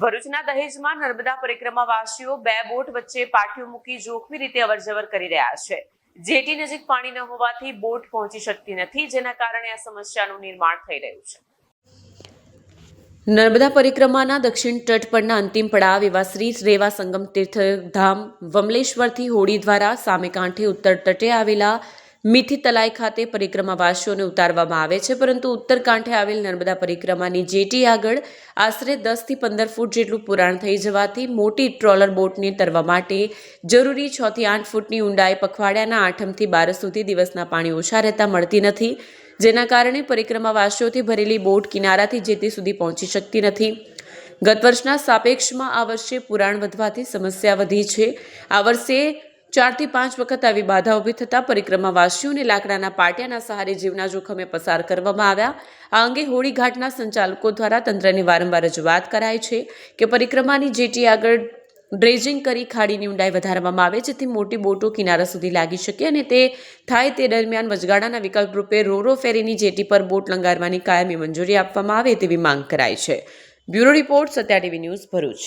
ભરૂચના દહેજમાં નર્મદા પરિક્રમાવાસીઓ બે બોટ વચ્ચે પાટીઓ મૂકી જોખમી રીતે અવરજવર કરી રહ્યા છે. જેટી નજીક પાણી ન હોવાથી બોટ પહોંચી શકતી નથી, જેના કારણે આ સમસ્યાનું નિર્માણ થઈ રહ્યું છે. નર્મદા પરિક્રમાના દક્ષિણ તટ પરના અંતિમ પડાવ એવા શ્રી રેવા સંગમ તીર્થધામ વમલેશ્વરથી હોડી દ્વારા સામે કાંઠે ઉત્તર તટે આવેલા મીઠી તલાઈ ખાતે પરિક્રમાવાસીઓને ઉતારવામાં આવે છે, પરંતુ ઉત્તર કાંઠે આવેલ નર્મદા પરિક્રમાની જેટી આગળ આશરે દસથી પંદર ફૂટ જેટલું પુરાણ થઈ જવાથી મોટી ટ્રોલર બોટને તરવા માટે જરૂરી છ થી આઠ ફૂટની ઊંડાઈ પખવાડિયાના આઠમથી બાર સુધી દિવસના પાણી ઓછા રહેતા મળતી નથી, જેના કારણે પરિક્રમાવાસીઓથી ભરેલી બોટ કિનારાથી જેતી સુધી પહોંચી શકતી નથી. ગત વર્ષના સાપેક્ષમાં આ વર્ષે પુરાણ વધવાથી સમસ્યા વધી છે. આ વર્ષે ચારથી પાંચ વખત આવી બાધા ઊભી થતાં પરિક્રમાવાસીઓને લાકડાના પાટિયાના સહારે જીવના જોખમે પસાર કરવામાં આવ્યા. આ અંગે હોળીઘાટના સંચાલકો દ્વારા તંત્રને વારંવાર રજૂઆત કરાય છે કે પરિક્રમાની જેટી આગળ ડ્રેજિંગ કરી ખાડીની ઊંડાઈ વધારવામાં આવે, જેથી મોટી બોટો કિનારા સુધી લાગી શકે અને તે થાય તે દરમિયાન વચગાળાના વિકલ્પ રૂપે રોરો ફેરીની જેટી પર બોટ લંગારવાની કાયમી મંજૂરી આપવામાં આવે તેવી માંગ કરાઈ છે. Bureau report Satya TV news Bharuch.